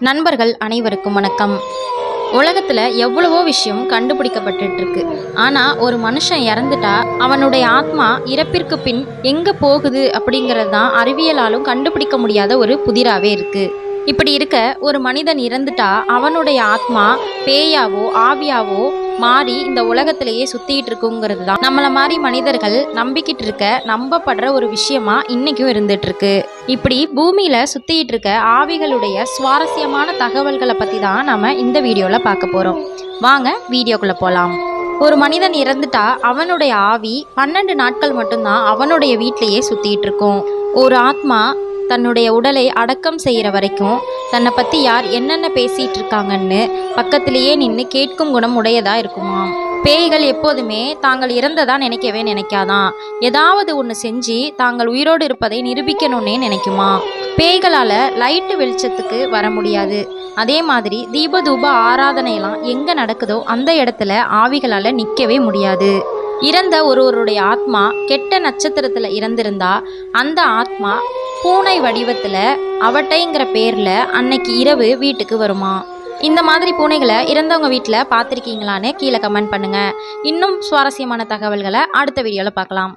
நண்பர்கள் அனைவருக்கும் வணக்கம். உலகத்தில் எவ்வளவோ விஷயம் கண்டுபிடிக்கப்பட்டு இருக்கு ஆனால் ஒரு மனுஷன் இறந்துட்டா அவனுடைய ஆத்மா இறப்பிற்கு பின் எங்கே போகுது அப்படிங்கிறது தான் அறிவியலாலும் கண்டுபிடிக்க முடியாத ஒரு புதிராகவே இருக்குது இப்படி இருக்க ஒரு மனிதன் இறந்துட்டா அவனுடைய ஆத்மா பேயாவோ ஆவியாவோ மாறி இந்த உலகத்திலேயே சுத்திட்டு இருக்குங்கிறது தான் நம்மள மாதிரி மனிதர்கள் நம்பிக்கிட்டு இருக்க நம்பப்படுற ஒரு விஷயமா இன்னைக்கும் இருந்துட்டு இருக்கு இப்படி பூமியில சுத்திட்டு இருக்க ஆவிகளுடைய சுவாரஸ்யமான தகவல்களை பத்தி தான் நம்ம இந்த வீடியோல பார்க்க போறோம். வாங்க வீடியோக்குள்ள போலாம். ஒரு மனிதன் இறந்துட்டா அவனுடைய ஆவி பன்னெண்டு நாட்கள் மட்டும்தான் அவனுடைய வீட்டிலேயே சுத்திட்டு இருக்கும் ஒரு ஆத்மா தன்னுடைய உடலை அடக்கம் செய்கிற வரைக்கும் தன்னை பற்றி யார் என்னென்ன பேசிகிட்டு இருக்காங்கன்னு பக்கத்திலேயே நின்று கேட்கும் குணம் உடையதாக இருக்குமாம் பேய்கள் எப்போதுமே தாங்கள் இறந்ததா நினைக்கவே நினைக்காதான் ஏதாவது ஒன்று செஞ்சு தாங்கள் உயிரோடு இருப்பதை நிரூபிக்கணும்னே நினைக்குமா? பேய்களால் லைட்டு வெளிச்சத்துக்கு வர முடியாது. அதே மாதிரி தீபதூப ஆராதனையெல்லாம் எங்கே நடக்குதோ அந்த இடத்துல ஆவிகளால் நிற்கவே முடியாது. இறந்த ஒருவருடைய ஆத்மா கெட்ட நட்சத்திரத்தில் இறந்திருந்தா அந்த ஆத்மா பூனை வடிவத்தில் அவட்டைங்கிற பேரில் அன்னைக்கு இரவு வீட்டுக்கு வருமா? இந்த மாதிரி பூனைகளை இறந்தவங்க வீட்டில் பார்த்துருக்கீங்களான்னு கீழே கமெண்ட் பண்ணுங்கள் இன்னும் சுவாரஸ்யமான தகவல்களை அடுத்த வீடியோவில் பார்க்கலாம்.